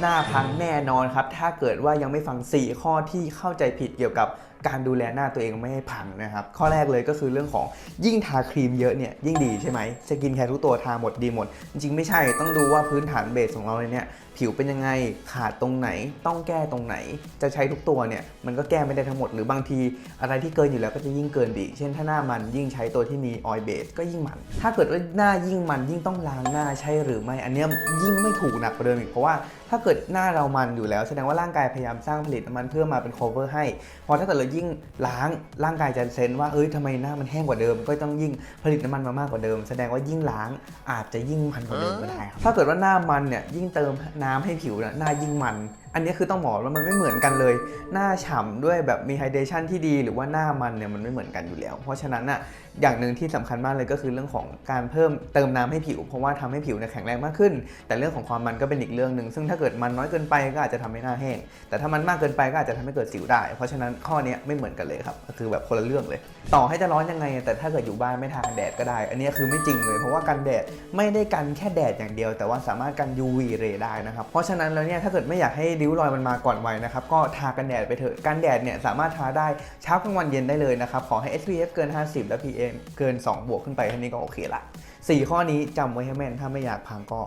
หน้าพังแน่นอนครับ ถ้าเกิดว่ายังไม่ฟัง 4 ข้อที่เข้าใจผิดเกี่ยวกับการดูแลหน้าตัวเองไม่ให้พังนะครับ ข้อแรกเลยก็คือเรื่องของยิ่งทาครีมเยอะเนี่ยยิ่งดีใช่ไหมสกินแคร์ทุกตัวทาหมดดีหมด จริงๆไม่ใช่ต้องดูว่าพื้นฐานเบสของเราเนี่ยผิวเป็นยังไงขาดตรงไหน ต้องแก้ตรงไหน จะใช้ทุกตัวเนี่ยมันก็แก้ไม่ได้ทั้งหมดหรือบางทีอะไรที่เกินอยู่แล้วก็จะยิ่งเกินดี เช่นถ้าหน้ามันยิ่งใช้ตัวที่มีออยล์เบสก็ยิ่งมัน ถ้าเกิดว่าหน้ายิ่งมันยิ่งต้องล้างหน้าใช่หรือไม่อันเนี้ยยิ่งไม่ถูกหนักกว่าเดิมอีกเพราะว่าถ้าเกิดหน้าเรามันอยู่แล้ว แสดงว่าร่างกายพยายามสร้างผลิตมันเพื่อมาเป็น cover ให้พอถ้าเกิดเรายิ่งล้างร่างกายจะเซนว่าเอ้ยทำไมหน้ามันแห้งกว่าเดิม ก็ต้องยิ่งผลิตน้ำมันมามากกว่าเดิม แสดงว่ายิ่งล้างอาจจะยิ่งมันกว่าเดิมก็ได้ครับถ้าเกิดว่าหน้ามันเนี่ยยิ่งเติมน้ำให้ผิวเนี่ยหน้ายิ่งมันอันนี้คือต้องบอกว่ามันไม่เหมือนกันเลย หน้าฉ่ำด้วยแบบมีไฮเดชันที่ดี หรือว่าหน้ามันเนี่ยมันไม่เหมือนกันอยู่แล้ว เพราะฉะนั้นน่ะอย่างหนึ่งที่สำคัญมากเลยก็คือเรื่องของการเพิ่มเติมน้ำให้ผิว เพราะว่าทำให้ผิวเนี่ยแข็งแรงมากขึ้น แต่เรื่องของความมันก็เป็นอีกเรื่องหนึ่งซึ่งถ้าเกิดมันน้อยเกินไปก็อาจจะทำให้หน้าแห้งแต่ถ้ามันมากเกินไปก็อาจจะทำให้เกิดสิวได้ เพราะฉะนั้นข้อนี้ไม่เหมือนกันเลยครับก็คือแบบคนละเรื่องเลย ต่อให้จะร้อนยังไง แต่ถ้าเกิดอยู่บ้านไม่ทากันแดดก็ได้ อันนี้คือไม่จริงเลย เพราะว่ากันแดดไม่ได้กันแค่แดดอย่างเดียว แต่ว่าสามารถกัน UV ray ได้นะครับเพราะฉะนั้นแล้วเนี่ยถ้าเกิดไม่อยากให้ริ้วรอยมันมาก่อนวัยนะครับก็ทากันแดดไปเถอะกันแดดเนี่ยสามารถทาได้เช้ากลางวันเย็นได้เลยนะครับขอให้ SPF เกิน 50 และ PM เกิน 2 บวกขึ้นไปแค่นี้ก็โอเคละ4 ข้อนี้จำไว้ให้แม่นถ้าไม่อยากพังก็